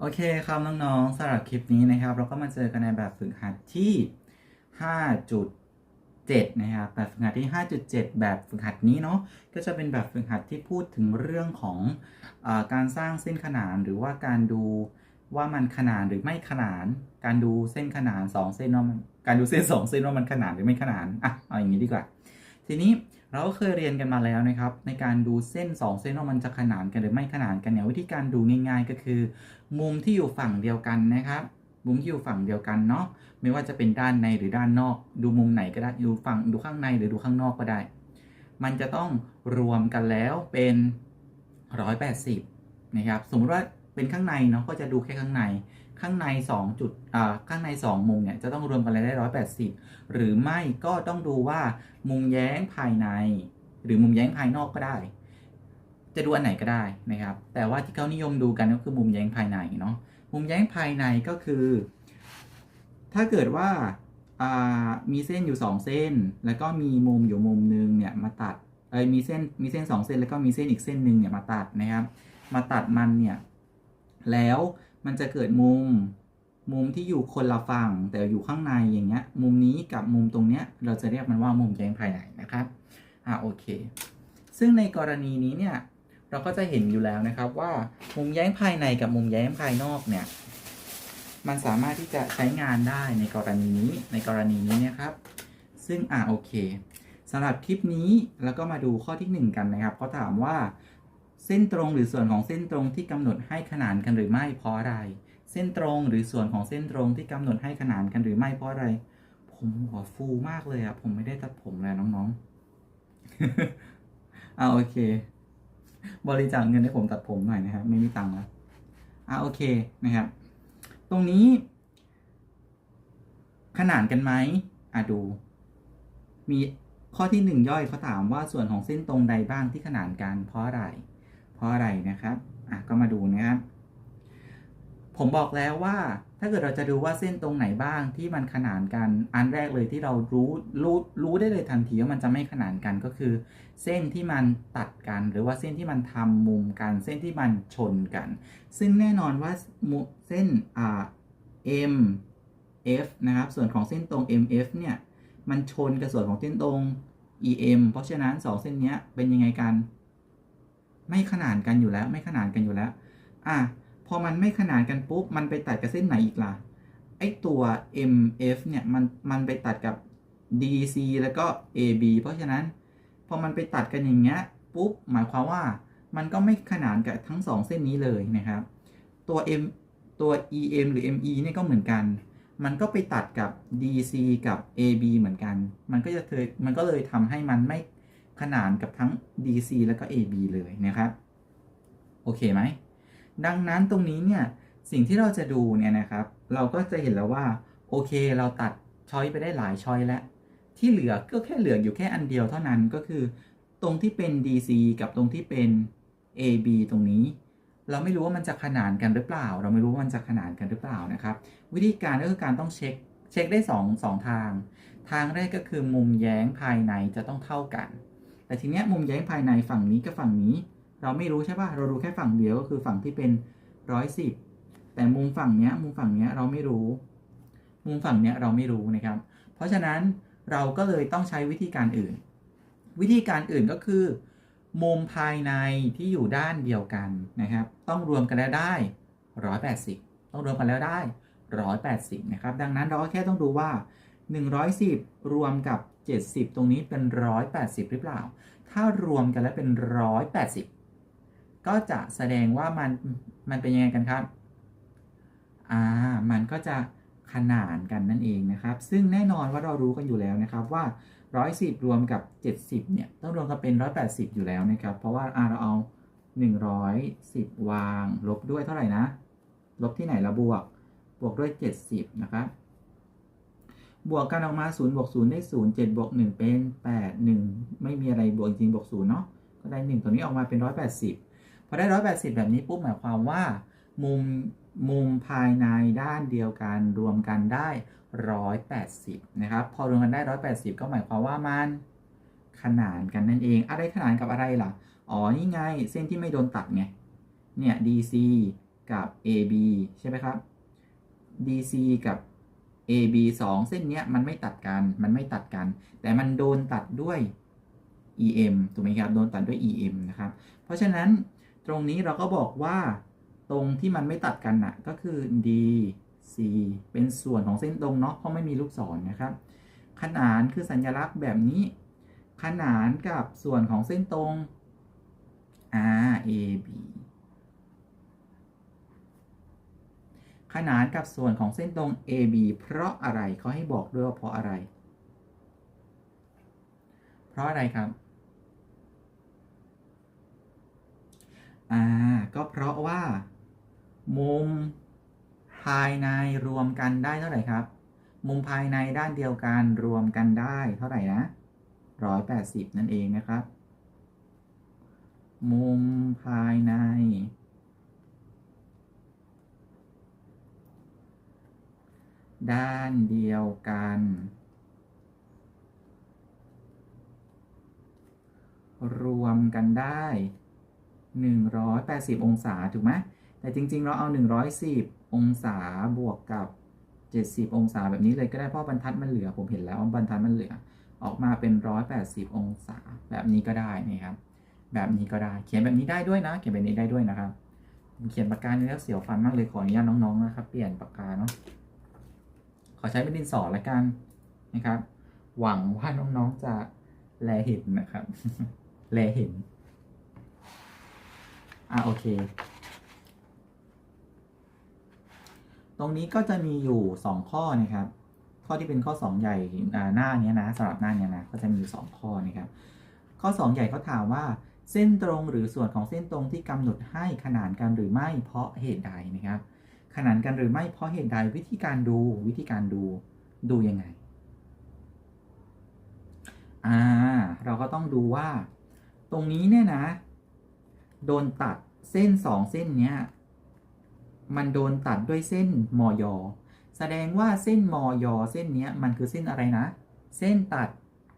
โอเคครับน้องๆสำหรับคลิปนี้นะครับ เราก็มาเจอกันในแบบฝึกหัดที่ 5.7 นะครับแบบฝึกหัดที่ 5.7 แบบฝึกหัดนี้เนาะก็จะเป็นแบบฝึกหัดที่พูดถึงเรื่องของอการสร้างเส้นขนานหรือว่าการดูว่ามันขนานหรือไม่ขนาน การดูเส้นขนาน 2 เส้นว่ามันการดูเส้น 2 เส้นว่ามันขนานหรือไม่ขนานอะเอาอย่างนี้ดีกว่า ทีนี้ เราก็เคยเรียนกันมาแล้วนะครับ ในการดูเส้น 2 เส้นว่ามันจะขนานกันหรือไม่ขนานกันเนี่ยวิธีการดูง่าย ๆ ก็คือ มุมที่อยู่ฝั่งเดียวกันนะครับ มุมที่อยู่ฝั่งเดียวกันเนาะไม่ว่าจะเป็นด้านในหรือด้านนอก ดูมุมไหนก็ได้ดูฝั่งดูข้างในหรือดูข้างนอกก็ได้ มันจะต้องรวมกันแล้วเป็น 180 นะครับ สมมติว่าเป็นข้างในเนาะก็จะดูแค่ข้างใน ข้างใน2จุดอ่าข้างใน 2 มุมเนี่ยจะต้องรวมกันแล้วได้ 180 หรือไม่ก็ต้องดูว่ามุมแย้งภายใน หรือมุมแย้งภายนอกก็ได้ จะดูอันไหนก็ได้นะครับ แต่ว่าที่เขานิยมดูกันก็คือมุมแย้งภายในเนาะมุมแย้งภายในก็คือ ถ้าเกิดว่าอ่ามีเส้นอยู่ 2 เส้น แล้วก็มีมุมอยู่มุมหนึงเนี่ยมาตัดเอยมีเส้นมีเส้น 2 เส้นแล้วก็มีเส้นอีกเส้นหนึ่งเนี่ยมาตัดนะครับ มาตัดมันเนี่ยแล้ว มันจะเกิดมุม มุมที่อยู่คนละฝั่งแต่อยู่ข้างในอย่างเงี้ย มุมนี้กับมุมตรงเนี้ย เราจะเรียกมันว่ามุมแย้งภายในนะครับ อ่าโอเค ซึ่งในกรณีนี้เนี่ย เราก็จะเห็นอยู่แล้วนะครับว่ามุมแย้งภายในกับมุมแย้งภายนอกเนี่ย มันสามารถที่จะใช้งานได้ในกรณีนี้ ในกรณีนี้เนะครับ ซึ่งอ่าโอเคสำหรับคลิปนี้แล้วก็มาดูข้อที่ 1 กันนะครับเขาถามว่า เส้นตรงหรือส่วนของเส้นตรงที่กำหนดให้ขนานกันหรือไม่เพราะอะไร เส้นตรงหรือส่วนของเส้นตรงที่กำหนดให้ขนานกันหรือไม่เพราะอะไร ผมหัวฟูมากเลยอะผมไม่ได้ตัดผมเลยน้องๆอ่าโอเค บริจาคเงินให้ผมตัดผมหน่อยนะครับ ไม่มีตังค์แล้วอ่าโอเคนะครับ ตรงนี้ ขนานกันไหมอะดู มีข้อที่หนึ่งย่อยเขาถามว่าส่วนของเส้นตรงใดบ้างที่ขนานกันเพราะอะไร เพราะอะไรนะครับอะก็มาดูนะครับผมบอกแล้วว่าถ้าเกิดเราจะดูว่าเส้นตรงไหนบ้างที่มันขนานกันอันแรกเลยที่เรารู้รู้รู้ได้เลยทันทีว่ามันจะไม่ขนานกันก็คือ เส้นที่มันตัดกัน หรือว่าเส้นที่มันทำมุมกัน เส้นที่มันชนกัน ซึ่งแน่นอนว่าเส้นอ่า M F นะครับส่วนของเส้นตรง MF เนี่ยมันชนกับส่วนของเส้นตรง EM เพราะฉะนั้น 2 เส้นนี้เป็นยังไงกัน ไม่ขนานกันอยู่แล้ว ไม่ขนานกันอยู่แล้ว อะพอมันไม่ขนานกันปุ๊บ มันไปตัดกับเส้นไหนอีกล่ะ ไอตัว MF เนี่ย มัน มันไปตัดกับ DC แล้วก็ AB เพราะฉะนั้น พอมันไปตัดกันอย่างเงี้ย ปุ๊บ หมายความว่า มันก็ไม่ขนานกับทั้ง 2 เส้นนี้เลยนะครับ ตัว M ตัว EM หรือ ME เนี่ยก็เหมือนกัน มันก็ไปตัดกับ DC กับ AB เหมือนกัน มันก็จะเคยมันก็เลยทำให้มันไม่ ขนานกับทั้ง DC แล้วก็ AB เลยนะครับ โอเคไหม ดังนั้นตรงนี้เนี่ย สิ่งที่เราจะดูเนี่ยนะครับ เราก็จะเห็นแล้วว่า โอเค เราตัดช้อยไปได้หลายช้อยแล้ว ที่เหลือก็แค่เหลืออยู่แค่อันเดียวเท่านั้นก็คือ ตรงที่เป็น DC กับตรงที่เป็น AB ตรงนี้ เราไม่รู้ว่ามันจะขนานกันหรือเปล่า เราไม่รู้ว่ามันจะขนานกันหรือเปล่านะครับ วิธีการก็คือการต้องเช็คเช็คได้2องสองทาง ทางแรกก็คือมุมแย้งภายในจะต้องเท่ากัน แต่ทีเนี้ยมุมแย้งภายในฝั่งนี้กับฝั่งนี้ เราไม่รู้ใช่ป่ะเรารู้แค่ฝั่งเดียวก็คือฝั่งที่เป็นร้อยสิบแต่มุมฝั่งเนี้ยมุมฝั่งเนี้ยเราไม่รู้ มุมฝั่งเนี้ยเราไม่รู้นะครับ เพราะฉะนั้นเราก็เลยต้องใช้วิธีการอื่น วิธีการอื่นก็คือ มุมภายในที่อยู่ด้านเดียวกันนะครับ ต้องรวมกันแล้วได้180ต้องรวมกันแล้วได้180นะครับ ดังนั้นเราก็แค่ต้องดูว่า110รวมกับ 70 ตรงนี้เป็น 180 หรือเปล่า ถ้ารวมกันแล้วเป็น 180 ก็จะแสดงว่ามันมันเป็นยังไงกันครับ อ่า มันก็จะขนานกันนั่นเองนะครับ ซึ่งแน่นอนว่าเรารู้กันอยู่แล้วนะครับว่า 110 รวมกับ 70 เนี่ยต้องรวมกันเป็น 180 อยู่แล้วนะครับ เพราะว่าอ่าเราเอา 110 วาง ลบด้วยเท่าไหร่นะ ลบที่ไหนละบวก บวกด้วย 70 นะครับ บวกกันออกมา0บวก0ได้0 7บวก1เป็น 8 1 ไม่มีอะไรบวกจริงบวก0เนาะก็ได้ 1 ตัวนี้ออกมาเป็น 180 พอได้ 180 แบบนี้ปุ๊บหมายความว่า มุมมุมภายในด้านเดียวกันรวมกันได้ 180 นะครับ พอรวมกันได้ 180 ก็หมายความว่ามันขนานกันนั่นเอง อะไรขนานกับอะไรล่ะ อ๋อ นี่ไง เส้นที่ไม่โดนตัดไง เนี่ย DC กับ AB ใช่ไหมครับ DC กับ AB 2 เส้นเนี้ยมันไม่ตัดกันมันไม่ตัดกัน แต่มันโดนตัดด้วย EM ถูกไหมครับโดนตัดด้วย EM นะครับเพราะฉะนั้นตรงนี้เราก็บอกว่าตรงที่มันไม่ตัดกันน่ะก็คือ DC เป็นส่วนของเส้นตรงเนาะเพราะไม่มีลูกศรนนะครับ ขนานคือสัญลักษณ์แบบนี้ ขนานกับส่วนของเส้นตรง RAB ขนานกับส่วนของเส้นตรง AB เพราะอะไรเขาให้บอกด้วยว่าเพราะอะไร เพราะอะไรครับ อ่า ก็เพราะว่า มุมภายในรวมกันได้เท่าไหร่ครับ มุมภายในด้านเดียวกันรวมกันได้เท่าไหร่นะร้อยแปดสิบนั่นเองนะครับ มุมภายใน ด้านเดียวกัน รวมกันได้ 180 องศา ถูกไหมแต่จริง ๆ เราเอา 110 องศาบวกกับ 70 องศาแบบนี้เลยก็ได้เพราะบรรทัดมันเหลือ ผมเห็นแล้วว่าบรรทัดมันเหลือ ออกมาเป็น 180 องศาแบบนี้ก็ได้นี่ครับ แบบนี้ก็ได้ เขียนแบบนี้ได้ด้วยนะ เขียนแบบนี้ได้ด้วยนะครับ เขียนปากกาเนี่ยแล้วเสียวฟันมากเลยขออนุญาตน้องๆนะครับ เปลี่ยนปากกาเนาะ ขอใช้เป็นดินสอละกันนะครับ หวังว่าน้องๆจะแลเห็นนะครับ แลเห็น อ่าโอเค ตรงนี้ก็จะมีอยู่ 2 ข้อนะครับ ข้อที่เป็นข้อ 2 ใหญ่หน้านี้นะสำหรับหน้านี้นะ ก็จะมีอยู่2ข้อนะครับ ข้อ 2 ใหญ่เขาถามว่าเส้นตรงหรือส่วนของเส้นตรงที่กำหนดให้ขนานกันหรือไม่เพราะเหตุใดนะครับ ขนานกันหรือไม่เพราะเหตุใดวิธีการดูวิธีการดูดูยังไงอ่าเราก็ต้องดูว่า ตรงนี้เนี่ยนะ โดนตัดเส้นสองเส้นเนี้ยมันโดนตัดด้วยเส้นมอยอแสดงว่าเส้นมอยอเส้นเนี้ยมันคือเส้นอะไรนะ เส้นตัด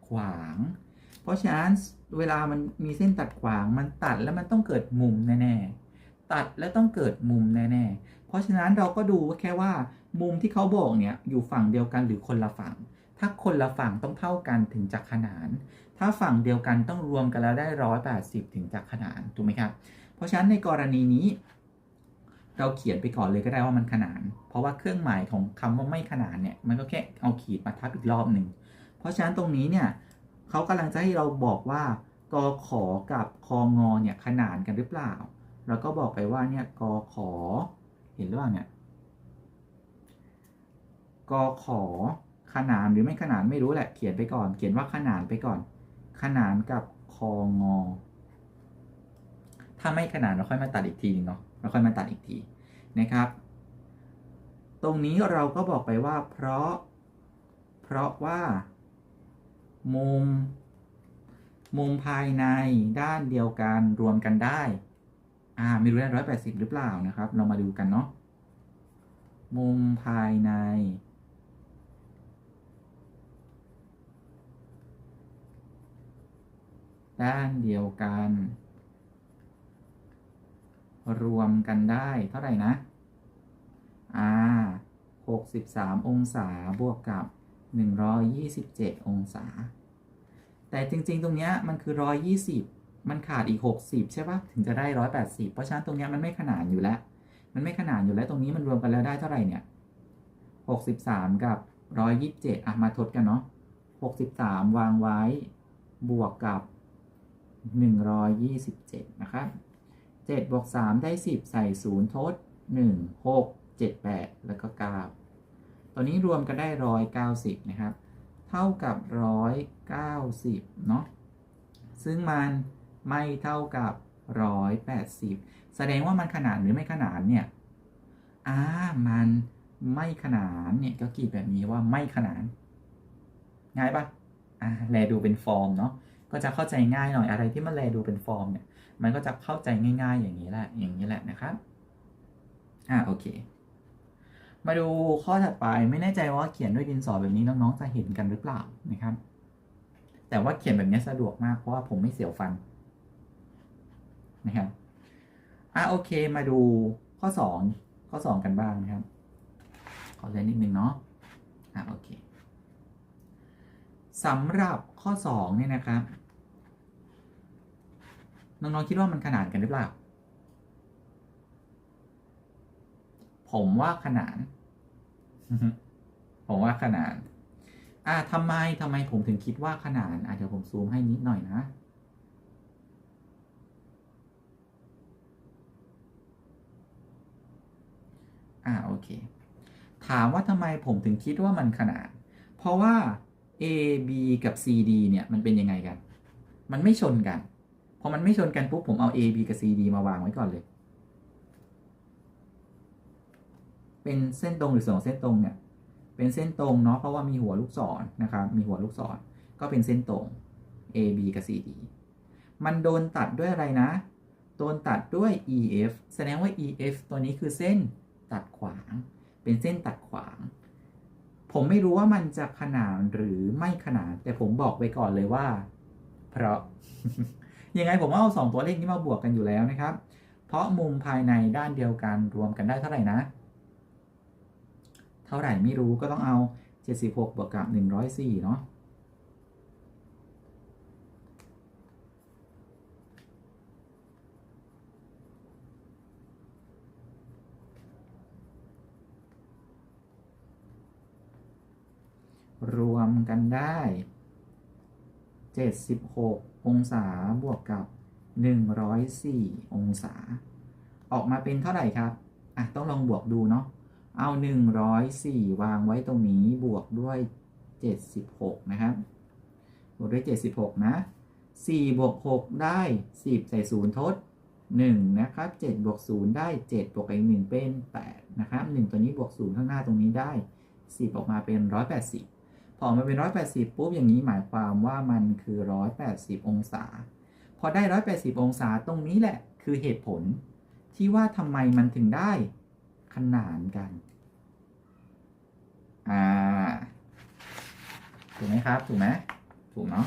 ขวาง เพราะฉะนั้นเวลามันมีเส้นตัดขวางมันตัดแล้วมันต้องเกิดมุมแน่ๆ ตัดแล้วต้องเกิดมุมแน่ๆ เพราะฉะนั้นเราก็ดูแค่ว่ามุมที่เขาบอกเนี่ยอยู่ฝั่งเดียวกันหรือคนละฝั่ง ถ้าคนละฝั่งต้องเท่ากันถึงจะขนาน ถ้าฝั่งเดียวกันต้องรวมกันแล้วได้ร้อยแปดสิบถึงจะขนานถูกไหมครับ เพราะฉะนั้นในกรณีนี้ เราเขียนไปก่อนเลยก็ได้ว่ามันขนาน เพราะว่าเครื่องหมายของคำว่าไม่ขนานเนี่ยมันก็แค่เอาขีดมาทับอีกรอบหนึ่ง เพราะฉะนั้นตรงนี้เนี่ยเขากำลังจะให้เราบอกว่ากอขอกับคองอเนี่ยขนานกันหรือเปล่า เราก็บอกไปว่าเนี่ยกอขอเห็นหรือเปล่าเนี่ยกอขอขนานหรือไม่ขนานไม่รู้แหละ เขียนไปก่อน เขียนว่าขนานไปก่อน ขนานกับคองอ ถ้าไม่ขนานเราค่อยมาตัดอีกทีนึงเนาะเราค่อยมาตัดอีกทีนะครับ ตรงนี้เราก็บอกไปว่า เพราะ เพราะว่า มุม มุมภายในด้านเดียวกันรวมกันได้ อ่าม่รู้ได้ร้อยแปดสิบหรือเปล่านะครับ เรามาดูกันเนาะมุมภายใน ด้านเดียวกัน รวมกันได้เท่าไหร่นะ อ่า63 องศาบวกกับ 127 องศา แต่จริงๆ ตรงเนี้ยมันคือ 120 มันขาดอีก 60 ใช่ปะถึงจะได้ 180 เพราะฉะนั้นตรงนี้มันไม่ขนานอยู่แล้ว มันไม่ขนานอยู่แล้วตรงนี้มันรวมกันแล้วได้เท่าไหร่เนี่ย 63 กับ 127อะมาทดกันเนาะ 63 วางไว้บวกกับ 127 นะครับ7บวก3ได้ 10 ใส่ 0 ทด 1 6 7 8 แล้วก็ 9ตอนนี้รวมกันได้ 190 นะครับ เท่ากับ 190 เนาะซึ่งมัน ไม่เท่ากับ 180 แสดงว่ามันขนานหรือไม่ขนานเนี่ยอ่ามันไม่ขนานเนี่ยก็ขีดแบบนี้ว่าไม่ขนาน ง่ายปะอ่าแลดูเป็นฟอร์มเนาะก็จะเข้าใจง่ายหน่อยอะไรที่มันแลดูเป็นฟอร์มเนี่ย มันก็จะเข้าใจง่าย ๆ อย่างนี้แหละ อย่างนี้แหละนะครับอ่าโอเค มาดูข้อถัดไปไม่แน่ใจว่าเขียนด้วยดินสอแบบนี้น้องๆจะเห็นกันหรือเปล่านะครับ แต่ว่าเขียนแบบนี้สะดวกมากเพราะว่าผมไม่เสียวฟัน นะครับอ่าโอเคมาดูข้อสองข้อสองกันบ้างนะครับ ขอเล่นนิดนึงเนาะอะโอเคสำหรับข้อสองเนี่ยนะครับ น้องๆคิดว่ามันขนานกันหรือเปล่า ผมว่าขนาน ผมว่าขนาน อ่าทำไมทำไมผมถึงคิดว่าขนานอะเดี๋ยวผมซูมให้นิดหน่อยนะ อ่าโอเค ถามว่าทำไมผมถึงคิดว่ามันขนาน เพราะว่า A B กับ C D เนี่ยมันเป็นยังไงกัน มันไม่ชนกัน พอมันไม่ชนกันปุ๊บผมเอา A B กับ C D มาวางไว้ก่อนเลย เป็นเส้นตรงหรือสองเส้นตรงเนี่ย เป็นเส้นตรงเนาะเพราะว่ามีหัวลูกศรนะครับ มีหัวลูกศร ก็เป็นเส้นตรง A B กับ C D มันโดนตัดด้วยอะไรนะ โดนตัดด้วย E F แสดงว่า E F ตัวนี้คือเส้น ตัดขวาง เป็นเส้นตัดขวาง ผมไม่รู้ว่ามันจะขนานหรือไม่ขนาน แต่ผมบอกไปก่อนเลยว่า เพราะ ยังไงผมเอาสองตัวเลขนี้มาบวกกันอยู่แล้วนะครับ เพราะมุมภายในด้านเดียวกันรวมกันได้เท่าไหร่นะ เท่าไหร่ไม่รู้ก็ต้องเอา 76บวกกับ 104 เนาะ รวมกันได้ 76 องศาบวกกับ 104 องศา ออกมาเป็นเท่าไหร่ครับ อะ ต้องลองบวกดูเนาะ เอา 104 วางไว้ตรงนี้บวกด้วย 76 นะครับ บวกด้วย 76 นะ 4 บวก 6 ได้ 10 ใส่0ทด 1 นะครับ 7 บวก 0 ได้ 7 บวกอีก 1 เป็น 8 นะครับ 1 ตัวนี้บวก 0 ข้างหน้าตรงนี้ได้ 10 ออกมาเป็น 180 ออกมาเป็น 180 ปุ๊บ อย่างนี้หมายความว่ามันคือ 180 องศา พอได้ 180 องศาตรงนี้แหละคือเหตุผล ที่ว่าทำไมมันถึงได้ขนานกัน อ่า ถูกไหมครับ ถูกไหมถูกเนาะ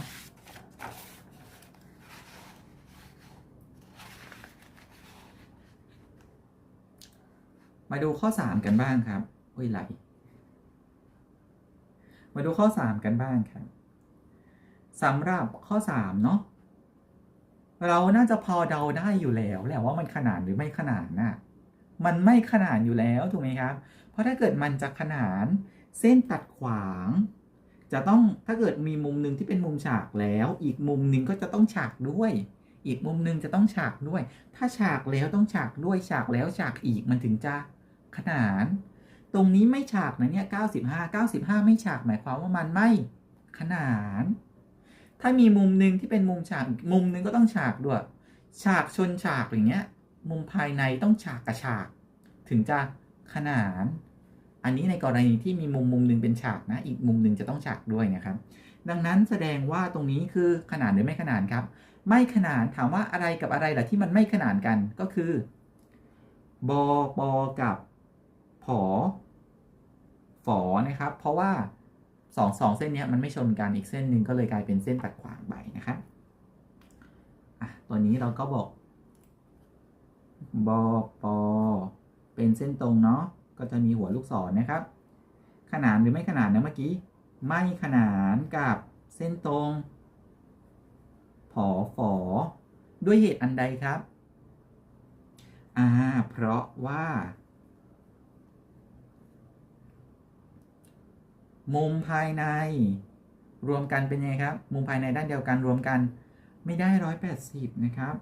มาดูข้อ 3 กันบ้างครับโอ้ยไหล มาดูข้อ 3 กันบ้างครับสำหรับข้อ 3 เนาะเราน่าจะพอเดาได้อยู่แล้วแหละว่ามันขนานหรือไม่ขนานนะมันไม่ขนานอยู่แล้วถูกไหมครับ เพราะถ้าเกิดมันจะขนานเส้นตัดขวาง จะต้องถ้าเกิดมีมุมหนึ่งที่เป็นมุมฉากแล้ว อีกมุมหนึ่งก็จะต้องฉากด้วย อีกมุมหนึ่งจะต้องฉากด้วย ถ้าฉากแล้วต้องฉากด้วยฉากแล้วฉากอีกมันถึงจะขนาน ตรงนี้ไม่ฉากนะเนี่ย95 95 ไม่ฉากหมายความว่ามันไม่ขนาน ถ้ามีมุมหนึ่งที่เป็นมุมฉากมุมหนึ่งก็ต้องฉากด้วย ฉากชนฉากอย่างเงี้ย มุมภายในต้องฉากกับฉาก ถึงจะขนาน อันนี้ในกรณีที่มีมุมมุมหนึ่งเป็นฉากนะ อีกมุมหนึ่งจะต้องฉากด้วยนะครับ ดังนั้นแสดงว่าตรงนี้คือขนานหรือไม่ขนานครับ ไม่ขนานถามว่าอะไรกับอะไรล่ะที่มันไม่ขนานกันก็คือบอปอกับผอ ฝอนะครับ เพราะว่าสองสองเส้นนี้มันไม่ชนกันอีกเส้นหนึ่งก็เลยกลายเป็นเส้นตัดขวางไปนะครับอะตัวนี้เราก็บอกบอปอเป็นเส้นตรงเนาะก็จะมีหัวลูกศรนะครับ ขนานหรือไม่ขนานนะเมื่อกี้ ไม่ขนานกับเส้นตรงผอฝอด้วยเหตุอันใดครับ อ่า เพราะว่า มุมภายใน รวมกันเป็นยังไงครับ มุมภายในด้านเดียวกันรวมกัน ไม่ได้ร้อยแปดสิบนะครับ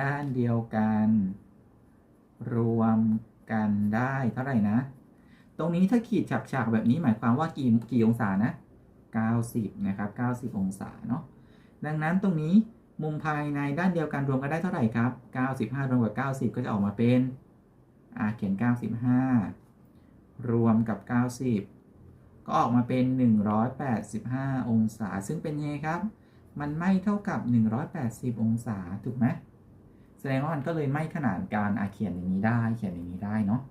ด้านเดียวกัน รวมกันได้เท่าไหร่นะ ตรงนี้ถ้าขีดฉากๆแบบนี้หมายความว่ากี่กี่องศานะ90 นะครับ 90 องศาเนาะดังนั้นตรงนี้ มุมภายในด้านเดียวกันรวมกันได้เท่าไหร่ครับ 95 รวมกับ 90 ก็จะออกมาเป็นอ่าเขียน 95 รวมกับ 90 ก็ออกมาเป็น 185 องศา ซึ่งเป็นยังไงครับ มันไม่เท่ากับ 180 องศา ถูกไหมแสดงว่ามันก็เลยไม่ขนานการอาเขียนอย่างนี้ได้ เขียนอย่างนี้ได้เนาะ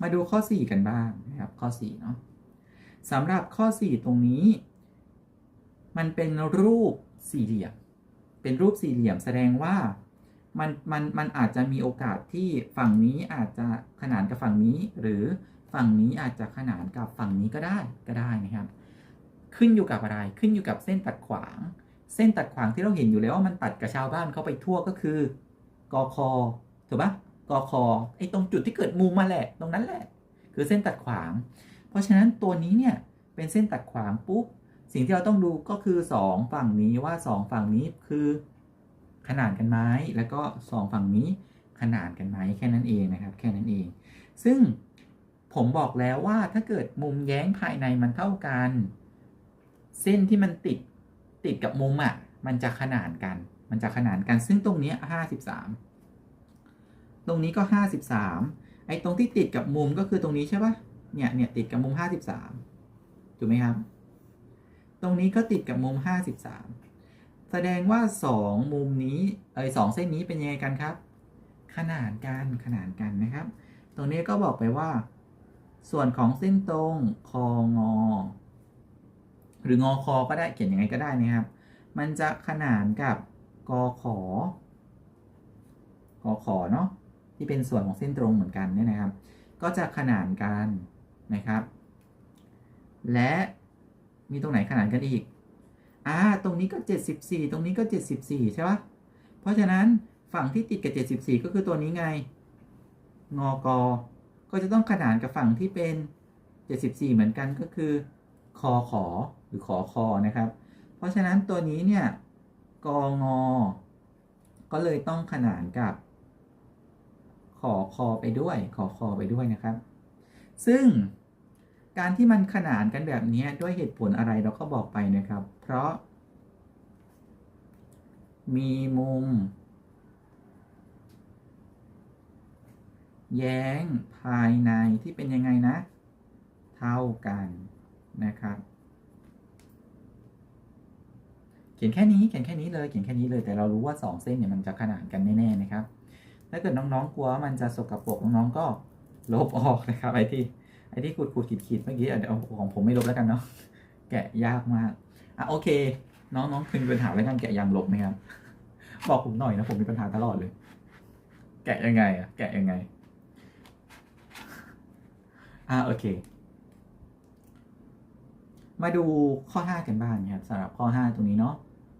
มาดูข้อ 4 กันบ้างนะครับ ข้อ 4 เนาะสำหรับข้อ 4 ตรงนี้ มันเป็นรูปสี่เหลี่ยม เป็นรูปสี่เหลี่ยมแสดงว่ามันมันมันอาจจะมีโอกาสที่ฝั่งนี้อาจจะขนานกับฝั่งนี้ หรือฝั่งนี้อาจจะขนานกับฝั่งนี้ก็ได้ก็ได้นะครับ ขึ้นอยู่กับอะไรขึ้นอยู่กับเส้นตัดขวาง เส้นตัดขวางที่เราเห็นอยู่แล้วว่ามันตัดกับชาวบ้านเข้าไปทั่วก็คือกอคอถูกปะกอคอไอ้ตรงจุดที่เกิดมุมมาแหละตรงนั้นแหละ คือเส้นตัดขวาง เพราะฉะนั้นตัวนี้เนี่ยเป็นเส้นตัดขวางปุ๊บ สิ่งที่เราต้องดูก็คือ 2 ฝั่งนี้ว่า 2 ฝั่งนี้คือขนานกันไหมแล้วก็ 2 ฝั่งนี้ขนานกันไหมแค่นั้นเองนะครับ แค่นั้นเอง ซึ่งผมบอกแล้วว่าถ้าเกิดมุมแย้งภายในมันเท่ากัน เส้นที่มันติดติดกับมุมอะมันจะขนานกัน มันจะขนานกัน ซึ่งตรงนี้ห้าสิบสามตรงนี้ก็ห้าสิบสามไอ้ตรงที่ติดกับมุมก็คือตรงนี้ใช่ปะเนี่ยเนี่ยติดกับมุมห้าสิบสามถูกไหมครับ ตรงนี้ก็ติดกับมุมห้าสิบสามแสดงว่าสองมุมนี้เอ้ยสองเส้นนี้เป็นยังไงกันครับ ขนานกันขนานกันนะครับ ตรงนี้ก็บอกไปว่า ส่วนของเส้นตรงคองอ หรืองอคอก็ได้เขียนยังไงก็ได้นะครับ มันจะขนานกับกอขอกอขอเนาะที่เป็นส่วนของเส้นตรงเหมือนกันเนี่ยนะครับ ก็จะขนานกันนะครับ และ มีตรงไหนขนานกันอีก อ่า ตรงนี้ก็ 74 ตรงนี้ก็ 74 ใช่ปะเพราะฉะนั้นฝั่งที่ติดกับ 74 ก็คือตัวนี้ไง งอกอก็จะต้องขนานกับฝั่งที่เป็น 74 เหมือนกันก็คือ คอขอหรือขอคอนะครับ เพราะฉะนั้นตัวนี้เนี่ยกองอ ก็เลยต้องขนานกับ ขอคอไปด้วย ขอคอไปด้วยนะครับ ซึ่ง การที่มันขนานกันแบบนี้ด้วยเหตุผลอะไรเราก็บอกไปนะครับ เพราะ มีมุม แย้งภายในที่เป็นยังไงนะ เท่ากันนะครับ เขียนแค่นี้เขียนแค่นี้เลยเขียนแค่นี้เลยแต่เรารู้ว่า 2 เส้นเนี่ยมันจะขนานกันแน่ๆนะครับ ถ้าเกิดน้องๆกลัวว่ามันจะสกปรกน้องๆก็ลบออกนะครับไอ้ที่ ไอ้ที่ขูดขูดขีดขีดเมื่อกี้เดี๋ยวของผมไม่ลบแล้วกันเนาะแกะยากมากอะโอเค น้องๆเคยมีปัญหาเรื่องการแกะยางลบไหมครับบอกผมหน่อยนะผมมีปัญหาตลอดเลย แกะยังไงอะแกะยังไงอ่าโอเค มาดูข้อ 5 กันบ้างนะครับสำหรับข้อ 5 ตรงนี้เนาะ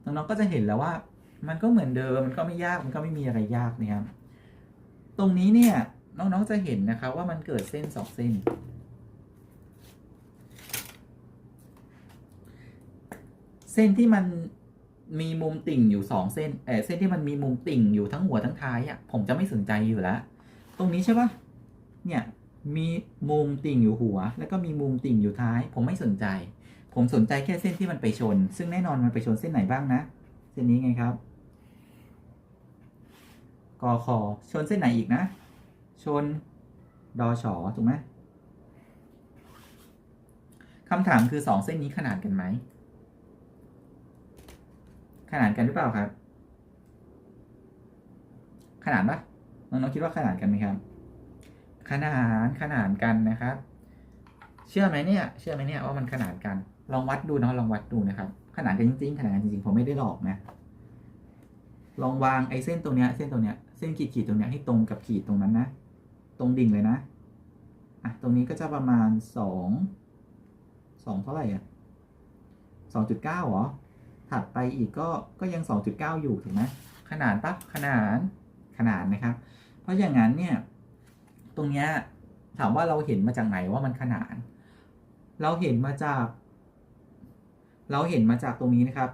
น้องๆก็จะเห็นแล้วว่า มันก็เหมือนเดิมมันก็ไม่ยากมันก็ไม่มีอะไรยากนะครับตรงนี้เนี่ยน้องๆจะเห็นนะครับว่ามันเกิดเส้นสองเส้น เส้นที่มันมีมุมติ่งอยู่สองเส้นเออเส้นที่มันมีมุมติ่งอยู่ทั้งหัวทั้งท้ายอะผมจะไม่สนใจอยู่แล้วตรงนี้ใช่ปะเนี่ยมีมุมติ่งอยู่หัว แล้วก็มีมุมติ่งอยู่ท้าย ผมไม่สนใจ ผมสนใจแค่เส้นที่มันไปชน ซึ่งแน่นอนมันไปชนเส้นไหนบ้างนะ เส้นนี้ไงครับกอคอชนเส้นไหนอีกนะ ชนดอชอถูกไหมคำถามคือสองเส้นนี้ขนานกันไหม ขนานกันหรือเปล่าครับ ขนานปะน้องๆคิดว่าขนานกันไหมครับ ขนานขนานกันนะครับ เชื่อไหมเนี่ย เชื่อไหมเนี่ยว่ามันขนานกัน ลองวัดดูเนาะลองวัดดูนะครับ ขนานกันจริงๆ ขนานกันจริงๆ ผมไม่ได้หลอกนะ ลองวางไอ้เส้นตรงเนี้ย เส้นตรงเนี้ย เส้นขีดขีดๆตรงเนี้ยให้ตรงกับขีดตรงนั้นนะ ตรงดิ่งเลยนะ อะ ตรงนี้ก็จะประมาณสอง สองเท่าไหร่อะสองจุดเก้าเหรอ ถัดไปอีกก็ก็ยังสองจุดเก้าอยู่ถูกไหมขนานปะขนานขนานนะครับ เพราะอย่างนั้นเนี่ยตรงเนี้ยถามว่าเราเห็นมาจากไหนว่ามันขนาน เราเห็นมาจาก เราเห็นมาจากตรงนี้นะครับ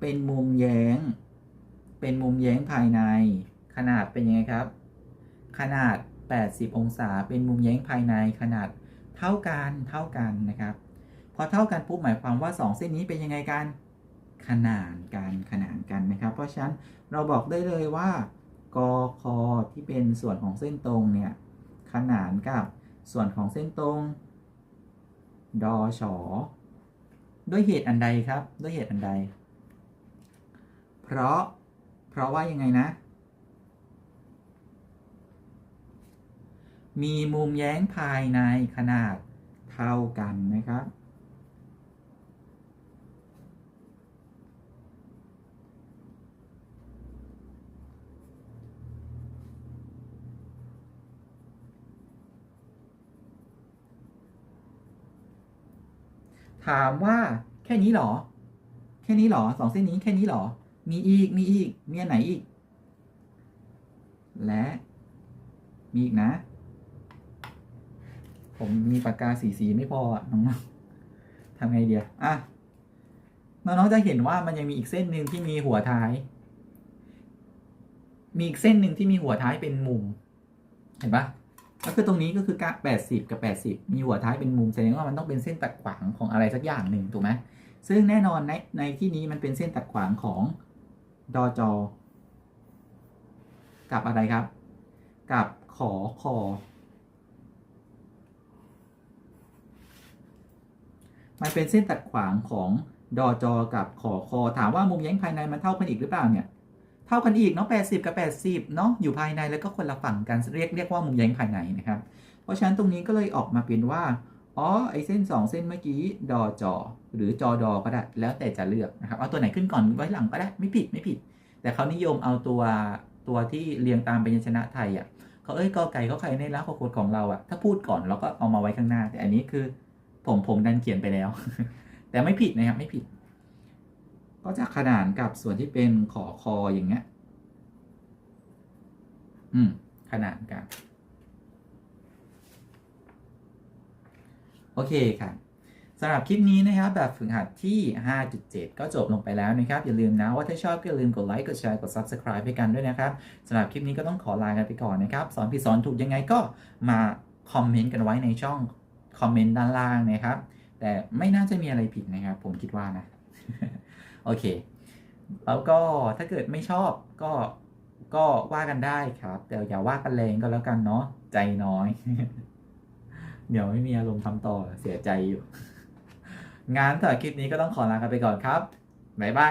เป็นมุมแย้ง เป็นมุมแย้งภายใน ขนาดเป็นยังไงครับ ขนาด 80 องศา เป็นมุมแย้งภายในขนาดเท่ากันเท่ากันนะครับ พอเท่ากันปุ๊บหมายความว่า 2 เส้นนี้เป็นยังไงกัน ขนานกันขนานกันนะครับ เพราะฉะนั้นเราบอกได้เลยว่ากคอที่เป็นส่วนของเส้นตรงเนี่ยขนานกับส่วนของเส้นตรงดอชอด้วยเหตุอันใดครับ ด้วยเหตุอันใด เพราะ เพราะว่ายังไงนะ มีมุมแย้งภายในขนาดเท่ากันนะครับ ถามว่าแค่นี้หรอ แค่นี้หรอสองเส้นนี้แค่นี้หรอ มีอีกมีอีกมีอันไหนอีก และมีอีกนะ ผมมีปากกาสีสีไม่พออะน้องๆทำไงเดียวอะน้องๆจะเห็นว่ามันยังมีอีกเส้นหนึ่งที่มีหัวท้าย มีอีกเส้นหนึ่งที่มีหัวท้ายเป็นมุม เห็นปะ ก็คือตรงนี้ก็คือกะ80 กับ 80 มีหัวท้ายเป็นมุมแสดงว่ามันต้องเป็นเส้นตัดขวางของอะไรสักอย่างหนึ่งถูกไหมซึ่งแน่นอนในในที่นี้มันเป็นเส้นตัดขวางของดอจอ กับอะไรครับ กับขอคอมันเป็นเส้นตัดขวางของดอจอ กับขอคอถามว่ามุมแย้งภายในมันเท่ากันอีกหรือเปล่าเนี่ย ท่ากันอีกเนาะ80 กับ 80เนาะอยู่ภายในแล้วก็คนละฝั่งกันเรียกเรียกว่ามุมแย้งภายในนะครับ เพราะฉะนั้นตรงนี้ก็เลยออกมาเป็นว่าอ๋อไอเส้น 2 เส้นเมื่อกี้ดอจอหรือจอดอก็ได้ แล้วแต่จะเลือกนะครับเอาตัวไหนขึ้นก่อนไว้หลังก็ได้ไม่ผิดไม่ผิด แต่เขานิยมเอาตัวตัวที่เรียงตามพยัญชนะไทยอะเขาเอ้ยกอไก่เขาใครในล้าขอโคดของเราอะถ้าพูดก่อนเราก็เอามาไว้ข้างหน้า แต่อันนี้คือผมผมดันเขียนไปแล้ว แต่ไม่ผิดนะครับไม่ผิด ก็จะขนานกับส่วนที่เป็นขอคออย่างเงี้ย อืม ขนานกัน โอเคครับสำหรับคลิปนี้นะครับ แบบฝึกหัดที่ 5.7 ก็จบลงไปแล้วนะครับ อย่าลืมนะว่าถ้าชอบก็อย่าลืมกดไลค์ กดแชร์ กด Subscribe ให้กันด้วยนะครับสำหรับคลิปนี้ก็ต้องขอลากันไปก่อนนะครับ สอนผิดสอนถูกยังไงก็มาคอมเมนต์กันไว้ในช่องคอมเมนต์ด้านล่างนะครับ แต่ไม่น่าจะมีอะไรผิดนะครับ ผมคิดว่านะ โอเค แล้วก็ถ้าเกิดไม่ชอบก็ก็ว่ากันได้ครับ แต่อย่าว่ากันแรงก็แล้วกันเนาะใจน้อย เดี๋ยวไม่มีอารมณ์ทำต่อเสียใจอยู่ งานสำหรับคลิปนี้ก็ต้องขอลากันไปก่อนครับบ๊ายบาย